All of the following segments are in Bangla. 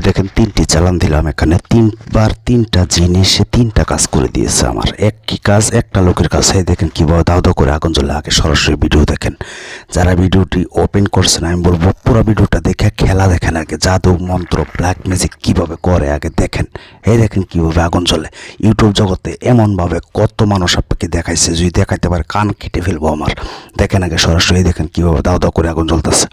দেখেন, তিনটি চালান দিলাম এখানে। তিনবার তিনটা জিনিসে তিনটা কাজ করে দিয়েছে আমার। একই কাজ, একটা লোকের কাছে দেখেন কীভাবে দাও দাও করে আগুন জ্বলে আগে সরাসরি ভিডিও দেখেন। যারা ভিডিওটি ওপেন করছেন, আমি বলব পুরো ভিডিওটা দেখে, খেলা দেখেন আগে। জাদু, মন্ত্র ব্ল্যাক ম্যাজিক কীভাবে করে আগে দেখেন। এই দেখেন কীভাবে আগুন জ্বলে। ইউটিউব জগতে এমনভাবে কত মানুষ আপনাকে দেখাইছে, যদি দেখাইতে পারে, কান কেটে ফেলব আমার। দেখেন আগে সরাসরি দেখেন কীভাবে দাও দাও করে আগুন জ্বলতেছে।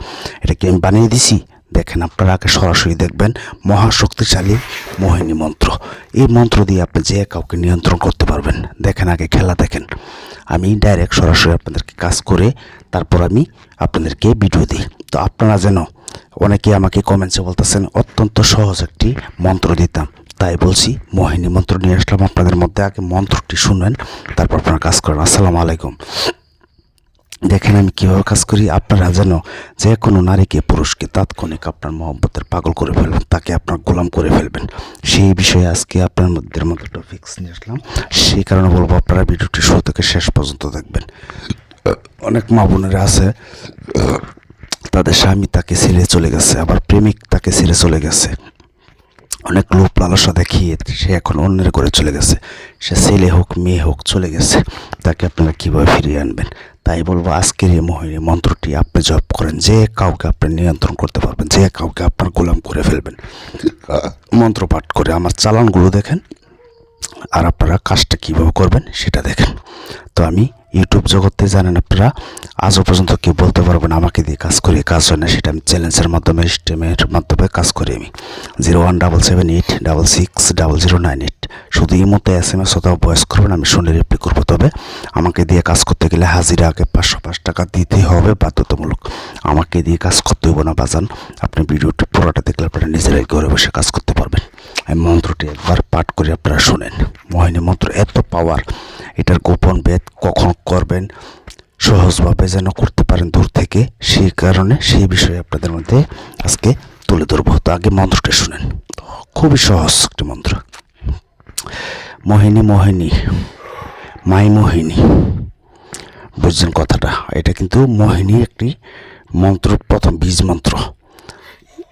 এটা কি আমি বানিয়ে দিছি? দেখেন আপনারা আগে সরাসরি দেখবেন, মহাশক্তিশালী মোহিনী মন্ত্র। এই মন্ত্র দিয়ে আপনি যে কাউকে নিয়ন্ত্রণ করতে পারবেন, দেখেন আগে খেলা দেখেন। আমি ডাইরেক্ট সরাসরি আপনাদেরকে কাজ করে তারপর আমি আপনাদেরকে ভিডিও দিই। তো আপনারা যেন অনেকে আমাকে কমেন্টসে বলতেছেন, অত্যন্ত সহজ একটি মন্ত্র দিতাম। তাই বলছি, মোহিনী মন্ত্র নিয়ে আসলাম আপনাদের মধ্যে। আগে মন্ত্রটি শুনবেন তারপর আপনারা কাজ করেন। আসসালামু আলাইকুম। দেখেন আমি কীভাবে কাজ করি, আপনারা যেন যে কোনো নারীকে পুরুষকে তাৎক্ষণিক আপনার মহব্বতের পাগল করে ফেলবেন, তাকে আপনার গোলাম করে ফেলবেন। সেই বিষয়ে আজকে আপনার মধ্যে মধ্যে একটা ফিক্স নিয়ে আসলাম। সেই কারণে বলব, আপনারা ভিডিওটি শুরু থেকে শেষ পর্যন্ত দেখবেন। অনেক মা বোনেরা আছে, তাদের স্বামী তাকে ছেড়ে চলে গেছে, আবার প্রেমিক তাকে ছেড়ে চলে গেছে। অনেক লোভ লালসা দেখিয়ে সে এখন অন্যের করে চলে গেছে। সে ছেলে হোক, মেয়ে হোক, চলে গেছে। তাকে আপনারা কীভাবে ফিরিয়ে আনবেন? তাই বলব, আজকের এই মহিনী মন্ত্রটি আপনি জপ করেন। যে কাউকে আপনি নিয়ন্ত্রণ করতে পারবেন, যে কাউকে আপনার গোলাম করে ফেলবেন। মন্ত্র পাঠ করে আমার চালানগুলো দেখেন, আর আপনারা কাজটা কীভাবে করবেন সেটা দেখেন। তো আমি ইউটিউব জগতে জানেন আপনারা, আজও পর্যন্ত কেউ বলতে পারবেন আমাকে দিয়ে কাজ করি, কাজ হয় না, সেটা আমি চ্যালেঞ্জের মাধ্যমে স্টেমের মাধ্যমে কাজ করি আমি। Zero one double seven eight double six double zero nine eight. শুধু এই মতো এস এম এস অথবা ভয়েস করবেন, আমি শুনে রিপ্লাই করব। তবে আমাকে দিয়ে কাজ করতে গেলে হাজিরা আগে পাঁচশো পাঁচ টাকা দিতে হবে বাধ্যতামূলক। আমাকে দিয়ে কাজ করতে হইব না, বাজান। আপনি ভিডিওটি পুরোটা দেখলে আপনারা নিজেরাই ঘরে বসে কাজ করতে পারবেন। মন্ত্রটি একবার পাঠ করে আপনারা শুনেন। মোহিনী মন্ত্র এত পাওয়ার এটার গোপন বেদ কখন করবেন, সহজভাবে যেন করতে পারেন দূর থেকে, সেই কারণে সেই বিষয়ে আপনাদের মধ্যে আজকে তুলে ধরবো। তো আগে মন্ত্রটা শুনেন। খুবই সহজ একটি মন্ত্র। মোহিনী মোহিনী, মাই মোহিনী, বুঝছেন কথাটা? এটা কিন্তু মোহিনী একটি মন্ত্র, প্রথম বীজ মন্ত্র।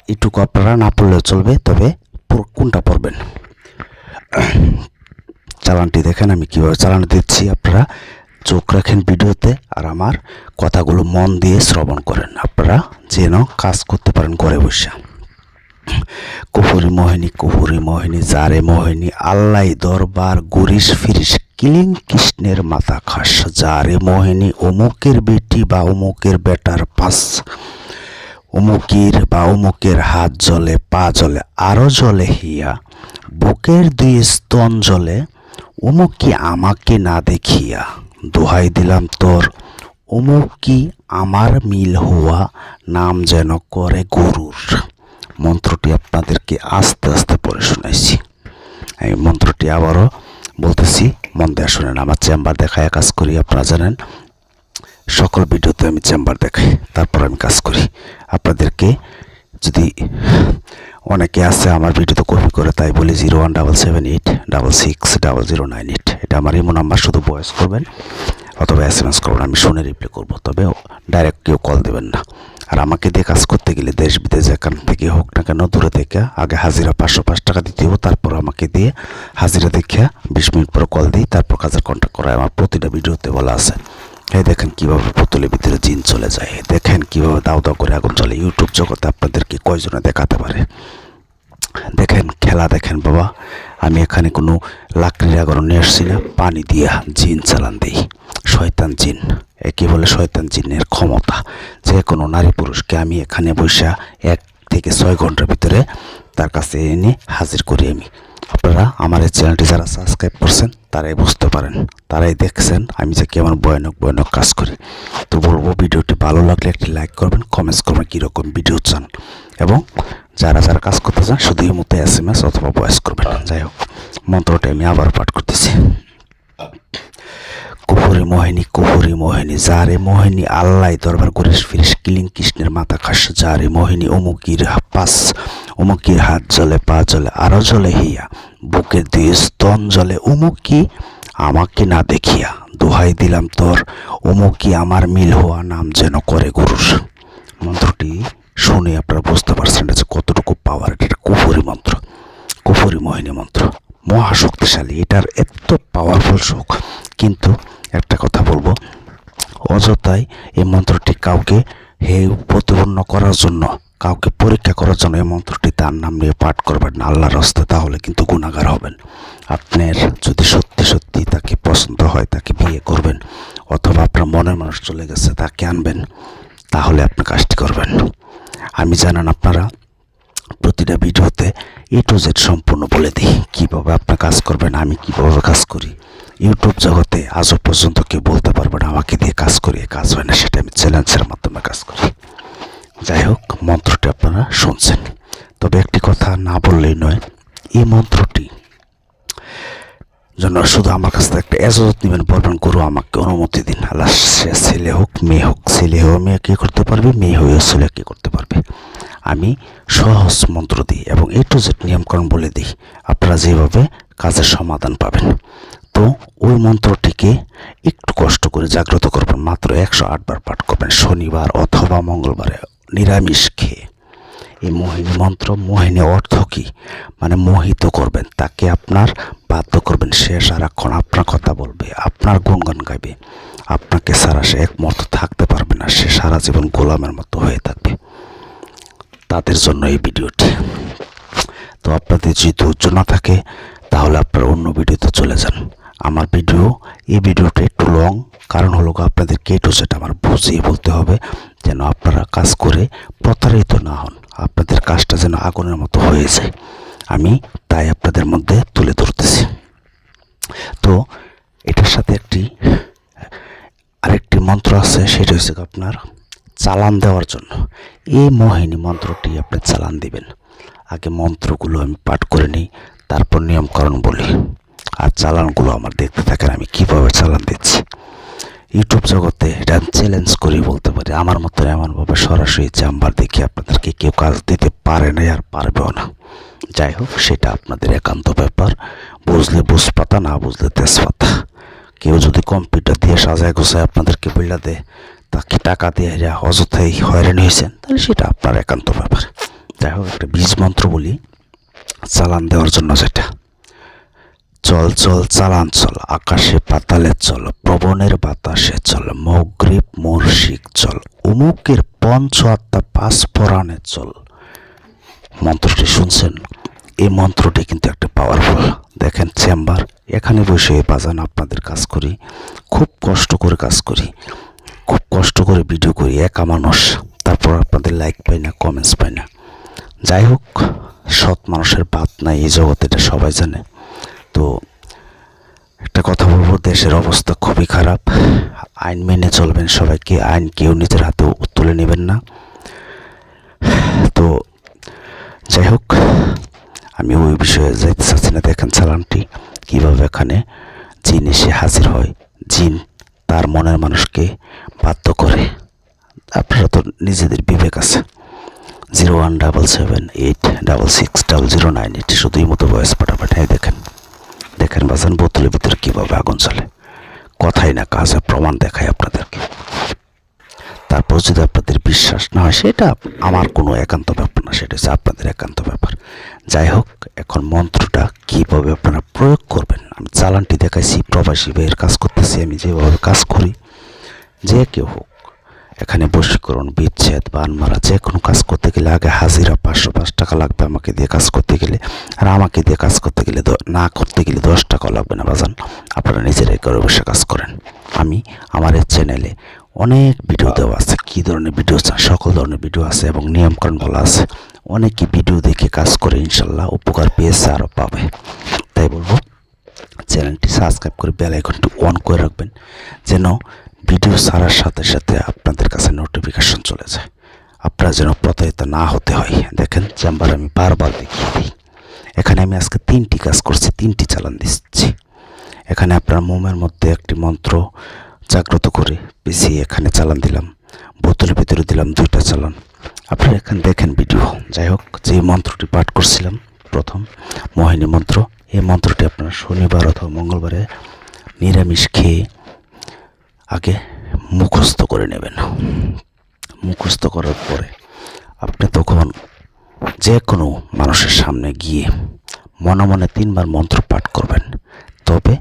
এটুকু আপনারা না পড়লেও চলবে, তবে কোনটা পড়বেন চালানটি দেখেন, আমি কীভাবে চালান দিচ্ছি আপনারা। চোখ রাখেন ভিডিওতে আর আমার কথাগুলো মন দিয়ে শ্রবণ করেন। আপনারা যেন কাজ করতে পারেন ঘরে বসে। কুহুরি মোহিনী কুহুরি মোহিনী জারে মোহিনী আল্লাই দরবার, গুরিশ ফিরিস কিলিং কৃষ্ণের মাথা খাস। জারে মোহিনী, অমুকের বেটি বা অমুকের বেটার পাস। অমুকের বা অমুকের হাত জলে, পা জলে আরও জলে হিয়া। বুকের দুই স্তন জলে অমুক কি আমাকে না দেখিয়া। দোহাই দিলাম তোর অমুক কি আমার মিল হওয়া নাম যেন করে গরুর। মন্ত্রটি আপনাদেরকে আস্তে আস্তে পড়ে শোনাইছি। এই মন্ত্রটি আবারও বলতেছি, মন দেয়া শোনেন, আমার চেম্বার দেখায় কাজ করি, আপনারা জানেন সকল ভিডিওতে আমি চেম্বার দেখাই, তারপর আমি কাজ করি। আপনাদেরকে যদি অনেকে আছে আমার ভিডিওতে কপি করে, তাই বলি zero one double seven eight double six double zero nine eight. এটা আমার ইমো নাম্বার, শুধু ভয়েস করবেন অথবা এস এম এস করবেন, আমি শুনে রিপ্লাই করব, তবে ডাইরেক্ট কেউ কল দেবেন না। আর আমাকে দিয়ে কাজ করতে গেলে দেশ বিদেশ যেখান থেকে হোক না কেন, দূরে থেকে আগে হাজিরা পাঁচশো পাঁচ টাকা দিতে হবে তারপর আমাকে দিয়ে হাজিরা দেখে বিশ মিনিট পর কল দিই, তারপর কাজের কন্ট্যাক্ট করায় আমার প্রতিটা ভিডিওতে বলা আছে। এই দেখেন কীভাবে পুতুলের ভিতরে জিন চলে যায়। দেখেন কীভাবে দাও দাও করে আগুন চলে ইউটিউব জগতে আপনাদেরকে কয়জনে দেখাতে পারে? দেখেন, খেলা দেখেন বাবা। আমি এখানে কোনো লাকড়ির আগুন নিয়ে আসছি না। পানি দিয়া জিন চালান দিই। শয়তান জিন। একে বলে শয়তান জিনের ক্ষমতা। যে কোনো নারী পুরুষকে আমি এখানে বৈশা এক থেকে ছয় ঘণ্টার ভিতরে তার কাছে এনে হাজির করি আমি। আপনারা আমার এই চ্যানেলটি যারা সাবস্ক্রাইব করছেন, তারাই বুঝতে পারেন, তারাই দেখছেন আমি যে কেমন ভয়ানক ভয়ানক কাজ করি। তো বলব, ভিডিওটি ভালো লাগলে একটি লাইক করবেন কমেন্টস করবেন, কীরকম ভিডিও চান। এবং যারা যারা কাজ করতে চান, শুধু এই মতো এস এম এস অথবা ভয়েস করবেন। যাই হোক, মন্ত্রটি আমি আবার পাঠ করতেছি। কুহুরি মোহিনী কুহুরি মোহিনী, যারে মোহিনী আল্লাহ দরবার করিস, ফিরিস, কিলিং কৃষ্ণের মাথা খাস, যারে মোহিনী অমুকির পাস, অমুকির হাত জলে, পা জলে, আরও জলে হিয়া বুকের দিয়ে স্তন জলে অমুকি আমাকে না দেখিয়া দোহাই দিলাম তোর অমুকি আমার মিল হওয়া নাম যেন করে গুরুর। মন্ত্রটি শুনে আপনারা বুঝতে পারছেন যে কতটুকু পাওয়ার এটা কুহুরি মোহিনী মন্ত্র। মহাশক্তিশালী এটার এত পাওয়ারফুল শোক। কিন্তু একটা কথা বলব। অযথাই এই মন্ত্রটি কাউকে হে প্রতিপন্ন করার জন্য, কাউকে পরীক্ষা করার জন্য এই মন্ত্রটি তার নাম নিয়ে পাঠ করবেন না। আল্লাহর রাস্তা তাহলে কিন্তু গুণাগার হবেন। আপনার যদি সত্যি সত্যি তাকে পছন্দ হয়, তাকে বিয়ে করবেন, অথবা আপনার মনের মানুষ চলে গেছে, তাকে আনবেন, তাহলে আপনি কাজটি করবেন। আমি জানান আপনারা প্রতিটা ভিডিওতে এ টু জেড সম্পূর্ণ বলে দিই। কীভাবে আপনার কাজ করবেন, আমি কীভাবে কাজ করি? ইউটিউব জগতে আজও পর্যন্ত কেউ বলতে পারবে না, আমাকে দিয়ে কাজ করি কাজ হয় না, সেটা আমি চ্যালেঞ্জের মাধ্যমে কাজ করি। যাই হোক, মন্ত্রটি আপনারা শুনছেন। তবে একটি কথা না বললেই নয়, এই মন্ত্রটি জন্য শুধু আমার কাছ থেকে একটা এজাজত নেবেন, বলবেন, গুরু, আমাকে অনুমতি দিন। আল্লাহ সে ছেলে হোক, মেয়ে হোক, ছেলে হয়েও মেয়ে কী করতে পারবে? মেয়ে হয়েও ছেলে কী করতে পারবে? আমি সহজ মন্ত্র দিই এবং এ টু জেড নিয়মকরণ বলে দিই। আপনারা যেভাবে কাজের সমাধান পাবেন। তো ওই মন্ত্রটিকে একটু কষ্ট করে জাগ্রত করবেন, মাত্র একশো আটবার পাঠ করবেন, শনিবার অথবা মঙ্গলবারে নিরামিষ খেয়ে। এই মোহিনী মন্ত্র, মোহিনী অর্থ কি? মানে মোহিত করবেন, তাকে আপনার বাধ্য করবেন, সে সারাক্ষণ আপনার কথা বলবে, আপনার গুণগান গাইবে, আপনাকে সারা সে এক মুহূর্ত থাকতে পারবে না, সে সারা জীবন গোলামের মতো হয়ে থাকবে। তাদের জন্য এই ভিডিওটি। তো আপনাদের যদি ধৈর্য না থাকে, তাহলে আপনারা অন্য ভিডিওতে চলে যান। আমার ভিডিও, এই ভিডিওটা একটু লং, কারণ হলো আপনাদের কে টু সেটা আমার বুঝিয়ে বলতে হবে, যেন আপনারা কাজ করে প্রতারিত না হন, আপনাদের কাজটা যেন আগুনের মতো হয়ে যায়। আমি তাই আপনাদের মধ্যে তুলে ধরতেছি। তো এটার সাথে একটি আরেকটি মন্ত্র আছে, সেটা হচ্ছে আপনার চালান দেওয়ার জন্য। এই মোহিনী মন্ত্রটি আপনি চালান দিবেন। আগে মন্ত্রগুলো আমি পাঠ করে নিই, তারপর নিয়মকরণ বলি। আর চালানগুলো আমার দেখতে থাকেন, আমি কীভাবে চালান দিচ্ছি। ইউটিউব জগতে এটা চ্যালেঞ্জ করি বলতে পারি। আমার মতো এমনভাবে সরাসরি চেম্বার দেখে আপনাদেরকে কেউ কাজ দিতে পারে না আর পারবেও না। যাই হোক, সেটা আপনাদের একান্ত ব্যাপার। বুঝলে বুঝপাতা, না বুঝলে তেজপাতা। কেউ যদি কম্পিউটার দিয়ে সাজায় গোছায় আপনাদেরকে বইলা দেয় তাকে টাকা দিয়ে এরা অযথাই হয়রানি হয়েছেন, তাহলে সেটা আপনার একান্ত ব্যাপার। যাই হোক, একটা বীজ মন্ত্র বলি, চালান দেওয়ার জন্য যেটা। চল চল, চালান, চল, আকাশে পাতালে চল, প্রবণের বাতাসে চল, মগ্রীব মর্ষিক চল, উমুকের পঞ্চ আত্মা পাঁচ পরাণে চল। মন্ত্রটি শুনছেন? এই মন্ত্রটি কিন্তু একটা পাওয়ারফুল দেখেন চেম্বার এখানে বসে বাজান আপনাদের কাজ করি, খুব কষ্ট করে কাজ করি। খুব কষ্ট করে ভিডিও করি, একা মানুষ। তারপর আপনাদের লাইক পাই না কমেন্টস পাই না। যাই হোক, সৎ মানুষের বাদ নাই, এই জগতে এটা সবাই জানে। তো একটা কথা বলব, দেশের অবস্থা খুবই খারাপ। আইন মেনে চলবেন সবাইকে, আইন কেউ নিজের হাতে তুলে নেবেন না। তো যাই হোক, আমি ওই বিষয়ে যাইতে চাচ্ছি না। দেখেন চালানটি কীভাবে এখানে জিন এসে হাজির হয়। জিন তার মনের মানুষকে বাধ্য করে। আপনারা তো নিজেদের বিবেক আছে। Zero one double seven eight double six double zero nine eight, শুধুই মতো বয়স পাঠাপাঠি দেখেন দেখেন বাজান, বোতলের ভিতরে কীভাবে আগুন চলে কথাই না কাজে প্রমাণ দেখায় আপনাদেরকে। তারপর যদি আপনাদের বিশ্বাস না হয়, সেটা আমার কোনো একান্ত ব্যাপার না, সেটা হচ্ছে আপনাদের একান্ত ব্যাপার। যাই হোক, এখন মন্ত্রটা কীভাবে আপনারা প্রয়োগ করবেন? আমি চালানটি দেখাইছি, প্রবাসী ভাইয়ের কাজ করতেছি, আমি যেভাবে কাজ করি যে কেউ হোক, এখানে বশীকরণ, বিচ্ছেদ বান মারা যে কোনো কাজ করতে গেলে আগে হাজিরা পাঁচশো পাঁচ টাকা লাগবে আমাকে দিয়ে কাজ করতে গেলে। আর আমাকে দিয়ে কাজ করতে গেলে না করতে গেলে দশ টাকা লাগবে না, বাজান। আপনারা নিজেরাই ঘরে বসে কাজ করেন। আমি আমার এই চ্যানেলে অনেক ভিডিও দেওয়া আছে, কী ধরনের ভিডিও চান সকল ধরনের ভিডিও আছে এবং নিয়মকানুন বলা আছে। অনেকে ভিডিও দেখে কাজ করে, ইনশাল্লাহ উপকার পেয়েছে আরও পাবে। তাই বলব, চ্যানেলটি সাবস্ক্রাইব করে বেল আইকনটি অন করে রাখবেন, যেন ভিডিও ছাড়ার সাথে সাথে আপনাদের কাছে নোটিফিকেশন চলে যায়। আপনারা যেন প্রতারিত না হতে হয়। দেখেন চেম্বার আমি বারবার দেখিয়ে দিই। এখানে আমি আজকে তিনটি কাজ করছি, তিনটি চালান দিচ্ছি। এখানে আপনার মোমের মধ্যে একটি মন্ত্র জাগ্রত করে পিছিয়ে এখানে চালান দিলাম। বোতলের ভিতরে দিলাম দুইটা চালান আপনারা এখানে দেখেন ভিডিও যাই হোক, যে মন্ত্রটি পাঠ করছিলাম, প্রথম মোহিনী মন্ত্র, এই মন্ত্রটি আপনারা শনিবার অথবা মঙ্গলবারে নিরামিষ খেয়ে আগে মুখস্থ করে নেবেন। মুখস্থ করার পরে আপনি তখন যে কোনো মানুষের সামনে গিয়ে মনে মনে তিনবার মন্ত্র পাঠ করবেন। তবে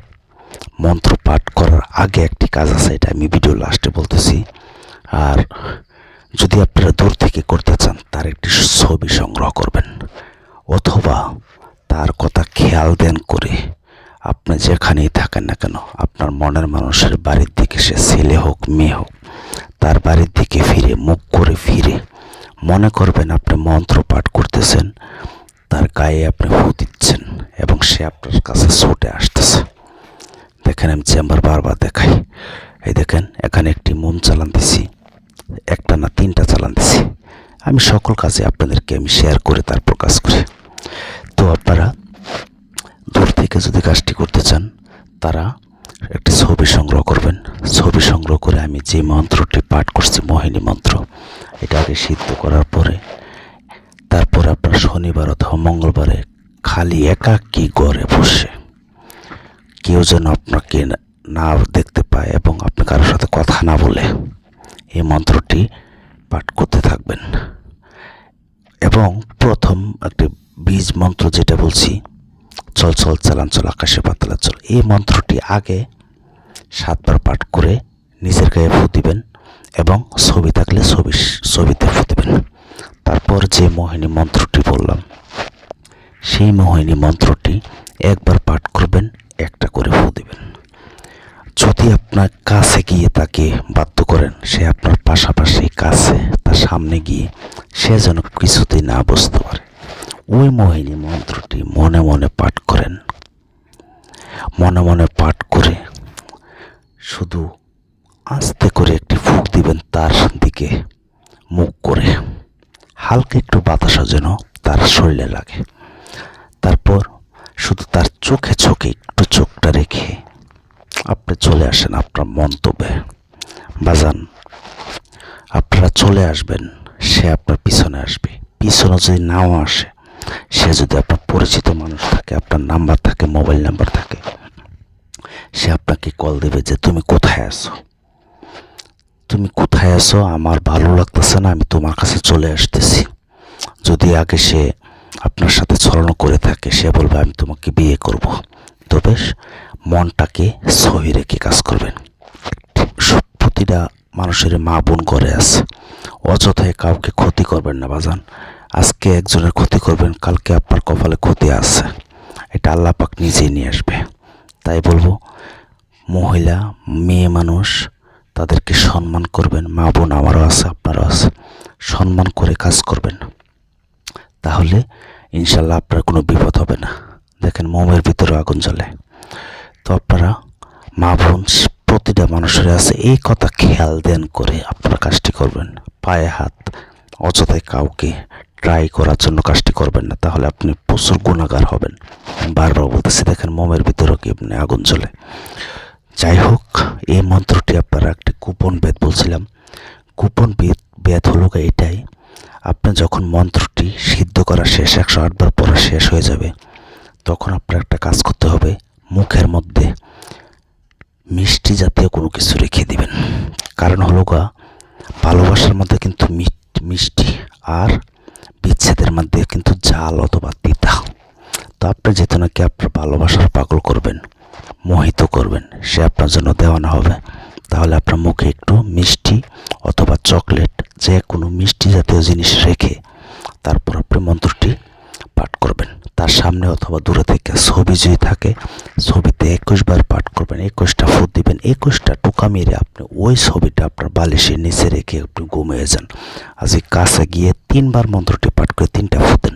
মন্ত্র পাঠ করার আগে একটি কাজ আছে, এটা আমি ভিডিও লাস্টে বলতেছি। আর যদি আপনারা দূর থেকে করতে চান, তার একটি ছবি সংগ্রহ করবেন। অথবা তার কথা খেয়াল দেন করে আপনি যেখানেই থাকেন না কেন, আপনার মনের মানুষের বাড়ির দিকে সে ছেলে হোক, মেয়ে হোক, তার বাড়ির দিকে ফিরে, মুখ করে ফিরে। মনে করবেন আপনি মন্ত্র পাঠ করতেছেন, তার গায়ে আপনি ফু দিচ্ছেন এবং সে আপনার কাছে ছুটে আসতেছে। দেখেন, আমি চেম্বার বারবার দেখাই। এই দেখেন, এখানে একটি মোম চালান দিছি, একটা না তিনটা চালান দিছি। আমি সকল কাজে আপনাদেরকে আমি শেয়ার করে তারপর কাজ করি। তো আপনারা দূর থেকে যদি চান তারা একটি ছবি সংগ্রহ করবেন। ছবি সংগ্রহ করে আমি যে মন্ত্রটি পাঠ করছি, মোহিনী মন্ত্র, এটা আগে সিদ্ধ করার পরে, তারপর আপনার শনিবার অথবা মঙ্গলবারে খালি একাকী গড়ে বসে কেউ যেন আপনাকে না দেখতে পায় এবং আপনি কারোর সাথে কথা না বলে এই মন্ত্রটি পাঠ করতে থাকবেন। এবং প্রথম একটি বীজ মন্ত্র যেটা বলছি চল চল, চালান, চল, আকাশে পাতলা চল। এই মন্ত্রটি আগে সাতবার পাঠ করে নিজের গায়ে ফু দিবেন এবং ছবি থাকলে ছবি, ছবিতে ফু দিবেন। তারপর যে মোহিনী মন্ত্রটি বললাম, সেই মোহিনী মন্ত্রটি একবার পাঠ করবেন, একটা করে ফু দিবেন। যদি আপনার কাছে গিয়ে তাকে বাধ্য করেন, সে আপনার পাশাপাশি কাছে, তার সামনে গিয়ে সে যেন কিছুতেই না বুঝতে পারে। ওই মোহিনী মন্ত্রটি মনে মনে পাঠ করেন। মনে মনে পাঠ করে শুধু আস্তে করে একটি ফুক দিবেন তার দিকে মুখ করে। হালকা একটু বাতাসও যেন তার শরীরে লাগে। তারপর শুধু তার চোখে চোখে একটু চোখটা রেখে আপনি চলে আসেন আপনার মন্তব্যে। বাজান, আপনারা চলে আসবেন, সে আপনার পিছনে আসবে। পিছনে যদি নাও আসে সে যদি আপনার পরিচিত মানুষ থাকে, আপনার নাম্বার থাকে, মোবাইল নাম্বার থাকে, সে আপনাকে কল দেবে যে, তুমি কোথায় আছো? তুমি কোথায় আছো? আমার ভালো লাগতেছে না, আমি তোমার কাছে চলে আসতেছি। যদি আগে সে আপনার সাথে ছড়ানো করে থাকে, সে বলবে, আমি তোমাকে বিয়ে করব। তবে মনটাকে সহি রেখে কাজ করবেন। প্রতিটা মানুষের মা বোন করে আছে। অযথায় কাউকে ক্ষতি করবেন না, বাজান। আজকে একজনের ক্ষতি করবেন, কালকে আপনার কপালে ক্ষতি আছে। এটা আল্লাহ পাক নিজেই নিয়ে আসবে। তাই বলব, মহিলা, মেয়ে মানুষ, তাদেরকে সম্মান করবেন। মা বোন আমারও আছে, আপনারও আছে। সম্মান করে কাজ করবেন। তাহলে ইনশাল্লাহ আপনার কোনো বিপদ হবে না। দেখেন মোমের ভিতরে আগুন জ্বলে। তো আপনারা মা বোন, প্রতিটা মানুষের আছে, এই কথা খেয়াল দেন করে আপনারা কাজটি করবেন। পায়ে হাত, অযথায় কাউকে ট্রাই করার জন্য কাজটি করবেন না, তাহলে আপনি প্রচুর গুণাগার হবেন। বারবার বলতেছি, দেখেন মোমের ভিতরেও কি আপনি আগুন জ্বলে। যাই হোক, এই মন্ত্রটি আপনারা একটি কুপন বেদ বলছিলাম। কুপন বেদ বেদ হলো এটাই, আপনি যখন মন্ত্রটি সিদ্ধ করা শেষ, একশো আটবার পড়া শেষ হয়ে যাবে, তখন আপনার একটা কাজ করতে হবে, মুখের মধ্যে মিষ্টি জাতীয় কোনো কিছু রেখে দিবেন। কারণ হলো গা, ভালোবাসার মধ্যে কিন্তু মিষ্টি আর বিচ্ছেদের মধ্যে কিন্তু জাল অথবা তিতা। তো আপনি চেতনাকে নাকি আপনার ভালোবাসার পাগল করবেন, মোহিত করবেন, সে আপনার জন্য দেওয়ানো হবে। তাহলে আপনার মুখে একটু মিষ্টি অথবা চকলেট, যে কোনো মিষ্টি জাতীয় জিনিস রেখে তারপর আপনি মন্ত্রটি পাঠ করবেন। তার সামনে অথবা দূরে থেকে ছবি যদি থাকে, ছবিতে একুশ বার পাঠ করবেন, একুশটা ফুট দিবেন, একুশটা টোকা মেরে আপনি ওই ছবিটা আপনার বালিশের নিচে রেখে আপনি ঘুমিয়ে যান। আজকে কাছে গিয়ে তিনবার মন্ত্রটি পাঠ করে তিনটা ফুট দেন।